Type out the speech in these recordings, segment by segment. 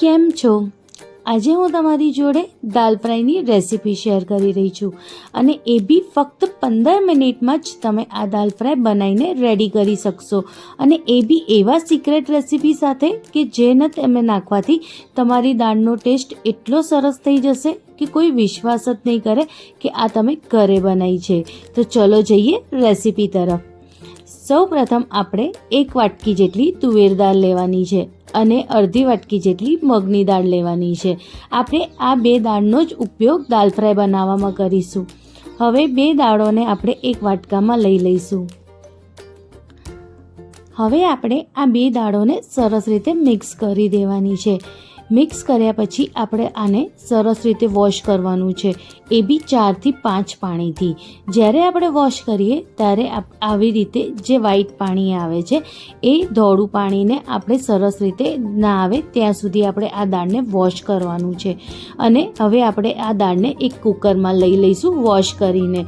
કેમ છો? આજે હું તમારી જોડે દાલ ફ્રાયની રેસીપી શેર કરી રહી છું અને એ બી ફક્ત પંદર મિનિટમાં જ તમે આ દાલ ફ્રાય બનાવીને રેડી કરી શકશો. અને એ બી એવા સિક્રેટ રેસીપી સાથે કે જેને તમે નાખવાથી તમારી દાળનો ટેસ્ટ એટલો સરસ થઈ જશે કે કોઈ વિશ્વાસ જ નહીં કરે કે આ તમે ઘરે બનાવી છે. તો ચલો જઈએ રેસીપી તરફ. સૌ પ્રથમ આપણે એક વાટકી જેટલી તુવેર દાળ લેવાની છે. અને અડધી વાટકી જેટલી મગની દાળ લેવાની છે. આપણે આ બે દાળનો જ ઉપયોગ દાલ ફ્રાય બનાવવામાં કરીશું. હવે બે દાળોને આપણે એક વાટકામાં લઈ લઈશું. હવે આપણે આ બે દાળોને સરસ રીતે મિક્સ કરી દેવાની છે. મિક્સ કર્યા પછી આપણે આને સરસ રીતે વોશ કરવાનું છે. એ બી ચારથી પાંચ પાણીથી. જ્યારે આપણે વોશ કરીએ, ત્યારે આવી રીતે જે વ્હાઈટ પાણી આવે છે, એ ધોળું પાણીને આપણે સરસ રીતે ના આવે, ત્યાં સુધી આપણે આ દાળને વોશ કરવાનું છે. અને હવે આપણે આ દાળને એક કુકરમાં લઈ લઈશું વોશ કરીને.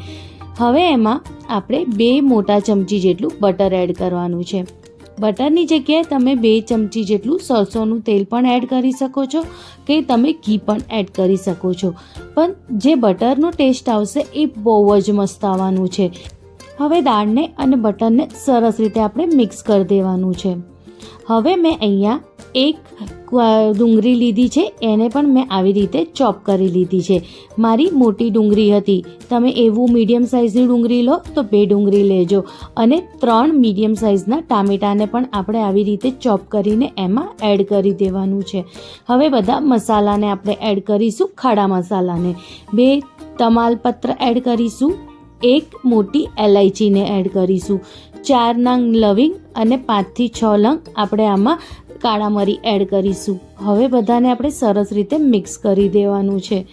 હવે એમાં આપણે બે મોટા ચમચી જેટલું બટર એડ કરવાનું છે. બટરની જગ્યાએ તમે બે ચમચી જેટલું સરસોનું તેલ પણ એડ કરી શકો છો કે તમે ઘી પણ એડ કરી શકો છો. પણ જે બટરનો ટેસ્ટ આવશે એ બહુ જ મસ્ત આવવાનું છે. હવે દાળને અને બટરને સરસ રીતે આપણે મિક્સ કરી દેવાનું છે. હવે મેં અહીંયા એક ડુંગળી લીધી છે. એને પણ મેં આવી રીતે ચોપ કરી લીધી છે. મારી મોટી ડુંગળી હતી. તમે એવું મીડિયમ સાઇઝની ડુંગળી લો તો બે ડુંગળી લેજો. અને ત્રણ મીડિયમ સાઇઝના ટામેટાને પણ આપણે આવી રીતે ચોપ કરીને એમાં એડ કરી દેવાનું છે. હવે બધા મસાલાને આપણે એડ કરીશું ખાડા મસાલાને. બે તમાલપત્ર એડ કરીશું. એક મોટી એલાયચીને એડ કરીશું. ચાર નંગ લવિંગ અને પાંચથી છ લંગ આપણે આમાં કાળા મરી એડ કરીશું. હવે બધાને આપણે સરસ રીતે મિક્સ કરી દેવાનું છે.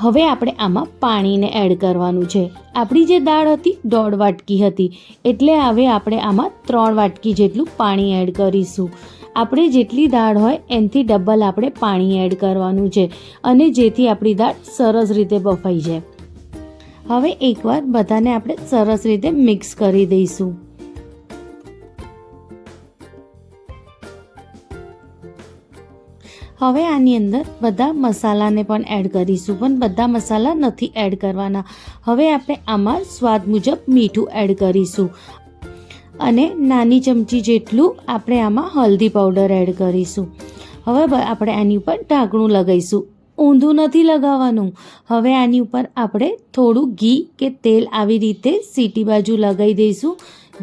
હવે આપણે આમાં પાણીને એડ કરવાનું છે. આપણી જે દાળ હતી, દોઢ વાટકી હતી. એટલે હવે આપણે આમાં ત્રણ વાટકી જેટલું પાણી એડ કરીશું. આપણે જેટલી દાળ હોય, એનાથી ડબલ આપણે પાણી એડ કરવાનું છે. અને જેથી આપણી દાળ સરસ રીતે બફાઈ જાય. હવે એકવાર બધાને આપણે સરસ રીતે મિક્સ કરી દઈશું. હવે આની અંદર બધા મસાલાને પણ એડ કરીશું, પણ બધા મસાલા નથી એડ કરવાના. હવે આપણે આમાં સ્વાદ મુજબ મીઠું એડ કરીશું. અને નાની ચમચી જેટલું આપણે આમાં હલ્દી પાવડર એડ કરીશું. હવે આપણે આની ઉપર ઢાંકણું લગાવીશું. ઊંધું નથી લગાવવાનું. હવે આની ઉપર આપણે થોડું ઘી કે તેલ આવી રીતે સીટી બાજુ લગાવી દઈશું,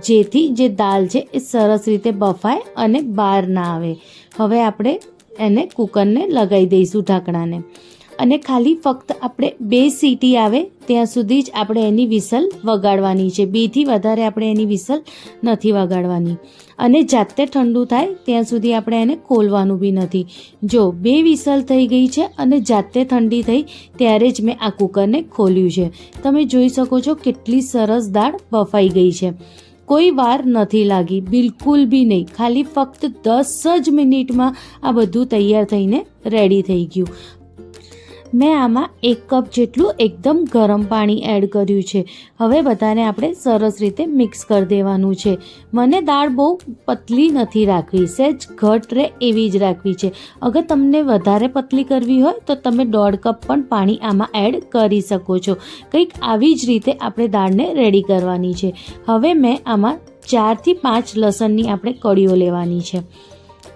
જેથી જે દાલ છે એ સરસ રીતે બફાય અને બહાર ના આવે. હવે આપણે એને કુકરને લગાવી દઈશું ઢાંકણાને. અને ખાલી ફક્ત આપણે બે સીટી આવે, ત્યાં સુધી જ આપણે એની વિસલ વગાડવાની છે. બેથી વધારે આપણે એની વિસલ નથી વગાડવાની. અને જાતે ઠંડુ થાય, ત્યાં સુધી આપણે એને ખોલવાનું બી નથી. જો બે વિસલ થઈ ગઈ છે અને જાતે ઠંડી થઈ, ત્યારે જ મેં આ કુકરને ખોલ્યું છે. તમે જોઈ શકો છો કેટલી સરસ દાળ બફાઈ ગઈ છે. કોઈ વાર નથી લાગી, બિલકુલ બી નહીં. ખાલી ફક્ત દસ જ મિનિટમાં આ બધું તૈયાર થઈને રેડી થઈ ગયું. મેં આમાં એક કપ જેટલું એકદમ ગરમ પાણી એડ કર્યું છે. હવે બધાને આપણે સરસ રીતે મિક્સ કરી દેવાનું છે. મને દાળ બહુ પતલી નથી રાખવી, સહેજ ઘટ રહે એવી જ રાખવી છે. અગર તમને વધારે પતલી કરવી હોય, તો તમે દોઢ કપ પણ પાણી આમાં એડ કરી શકો છો. કંઈક આવી જ રીતે આપણે દાળને રેડી કરવાની છે. હવે મેં આમાં ચારથી પાંચ લસણની આપણે કળીઓ લેવાની છે.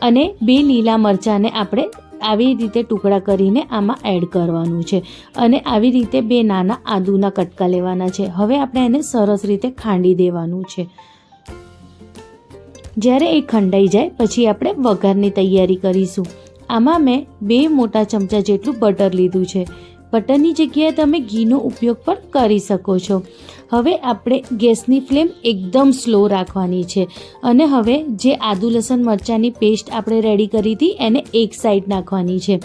અને બે લીલા મરચાંને આપણે આવી રીતે ટુકડા કરીને આમાં એડ કરવાનું છે. અને આવી રીતે બે નાના આદુના કટકા લેવાના છે. હવે આપણે એને સરસ રીતે ખાંડી દેવાનું છે. જ્યારે એ ખંડાઈ જાય, પછી આપણે વઘારની તૈયારી કરીશું. આમાં મેં બે મોટા ચમચા જેટલું બટર લીધું છે. બટરની જગ્યાએ તમે ઘીનો ઉપયોગ પણ કરી શકો છો. હવે આપણે ગેસની ફ્લેમ એકદમ સ્લો રાખવાની છે અને હવે જે આદુ લસણ મરચાંની પેસ્ટ આપણે રેડી કરી હતી એને એક સાઈડ નાખવાની છે.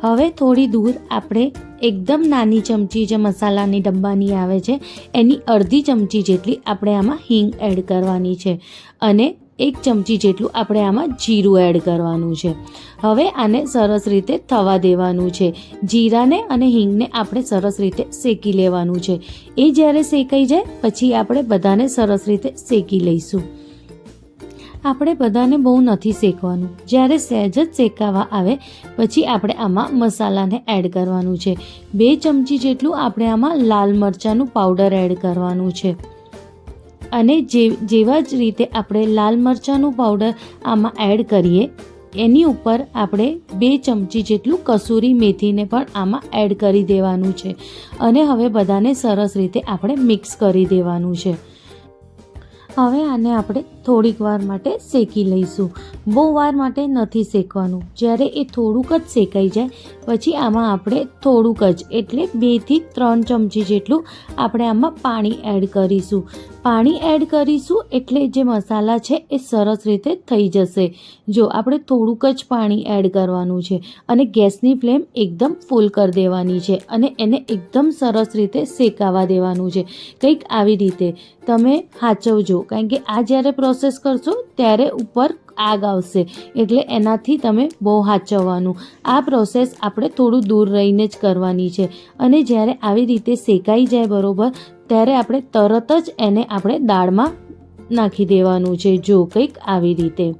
હવે થોડી દૂર આપણે એકદમ નાની ચમચી જે મસાલાની ડબ્બાની આવે છે એની અડધી ચમચી જેટલી આપણે આમાં હિંગ એડ કરવાની છે. અને એક ચમચી જેટલું આપણે આમાં જીરું એડ કરવાનું છે. હવે આને સરસ રીતે થવા દેવાનું છે. જીરાને અને હિંગને આપણે સરસ રીતે શેકી લેવાનું છે. એ જ્યારે શેકાઈ જાય, પછી આપણે બધાને સરસ રીતે શેકી લઈશું. આપણે બધાને બહુ નથી શેકવાનું. જ્યારે સહેજ જ શેકાવા આવે, પછી આપણે આમાં મસાલાને એડ કરવાનું છે. બે ચમચી જેટલું આપણે આમાં લાલ મરચાંનું પાવડર એડ કરવાનું છે. અને જે જેવા જ રીતે આપણે લાલ મરચાંનું પાવડર આમાં એડ કરીએ, એની ઉપર આપણે બે ચમચી જેટલું કસૂરી મેથીને પણ આમાં એડ કરી દેવાનું છે. અને હવે બધાને સરસ રીતે આપણે મિક્સ કરી દેવાનું છે. હવે આને આપણે થોડીક વાર માટે શેકી લઈશું. બહુ વાર માટે નથી શેકવાનું. જ્યારે એ થોડુંક જ શેકાઈ જાય, પછી આમાં આપણે થોડુંક જ, એટલે બેથી ત્રણ ચમચી જેટલું આપણે આમાં પાણી એડ કરીશું. પાણી એડ કરીશું એટલે જે મસાલા છે એ સરસ રીતે થઈ જશે. જો આપણે થોડુંક જ પાણી એડ કરવાનું છે અને ગેસની ફ્લેમ એકદમ ફૂલ કરી દેવાની છે અને એને એકદમ સરસ રીતે શેકાવા દેવાનું છે. કંઈક આવી રીતે. તમે હાચવજો. કારણ કે આ જ્યારે પ્રોસેસ કરશો, ત્યારે ઉપર આગ આવશે. એટલે એનાથી તમે બહુ હાચવવાનું. આ પ્રોસેસ આપણે થોડું દૂર રહીને જ કરવાની છે. અને જ્યારે આવી રીતે શેકાઈ જાય બરોબર, ત્યારે આપણે તરત જ એને આપણે દાળમાં નાખી દેવાનું છે, જો કંઈક આવી રીતે.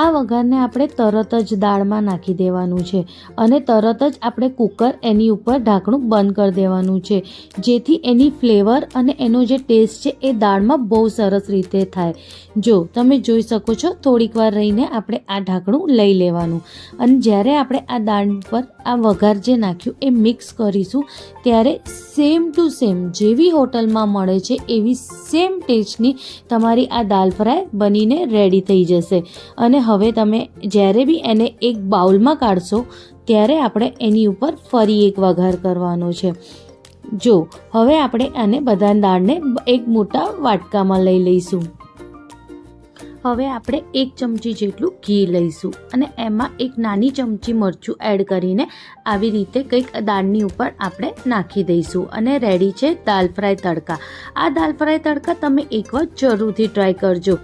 આ વઘારને આપણે તરત જ દાળમાં નાખી દેવાનું છે અને તરત જ આપણે કુકર એની ઉપર ઢાંકણું બંધ કરી દેવાનું છે. જેથી એની ફ્લેવર અને એનો જે ટેસ્ટ છે એ દાળમાં બહુ સરસ રીતે થાય. જો તમે જોઈ શકો છો થોડીક વાર રહીને આપણે આ ઢાંકણું લઈ લેવાનું. અને જ્યારે આપણે આ દાળ પર આ વઘાર જે નાખ્યું એ મિક્સ કરીશું, ત્યારે સેમ ટુ સેમ જેવી હોટલમાં મળે છે એવી સેમ ટેસ્ટની તમારી આ દાલ ફ્રાય બનીને રેડી થઈ જશે. અને હવે તમે જ્યારે બી એને એક બાઉલમાં કાઢશો, ત્યારે આપણે એની ઉપર ફરી એક વઘાર કરવાનો છે. જો, હવે આપણે આને બધા દાળને એક મોટા વાટકામાં લઈ લઈશું. હવે આપણે એક ચમચી જેટલું ઘી લઈશું અને એમાં એક નાની ચમચી મરચું એડ કરીને આવી રીતે કંઈક દાળની ઉપર આપણે નાખી દઈશું અને રેડી છે દાલ ફ્રાય તડકા. આ દાલ ફ્રાય તડકા તમે એકવાર જરૂરથી ટ્રાય કરજો.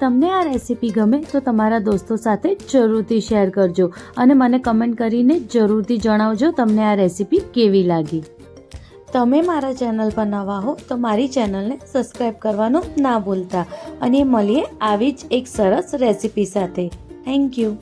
તમને આ રેસીપી ગમે તો તમારા દોસ્તો સાથે જરૂરથી શેર કરજો અને મને કમેન્ટ કરીને જરૂરથી જણાવજો તમને આ રેસીપી કેવી લાગી. તમે મારા ચેનલ પર નવા હો તો મારી ચેનલને સબસ્ક્રાઈબ કરવાનું ના ભૂલતા અને મળીએ આવી જ એક સરસ રેસીપી સાથે. Thank you.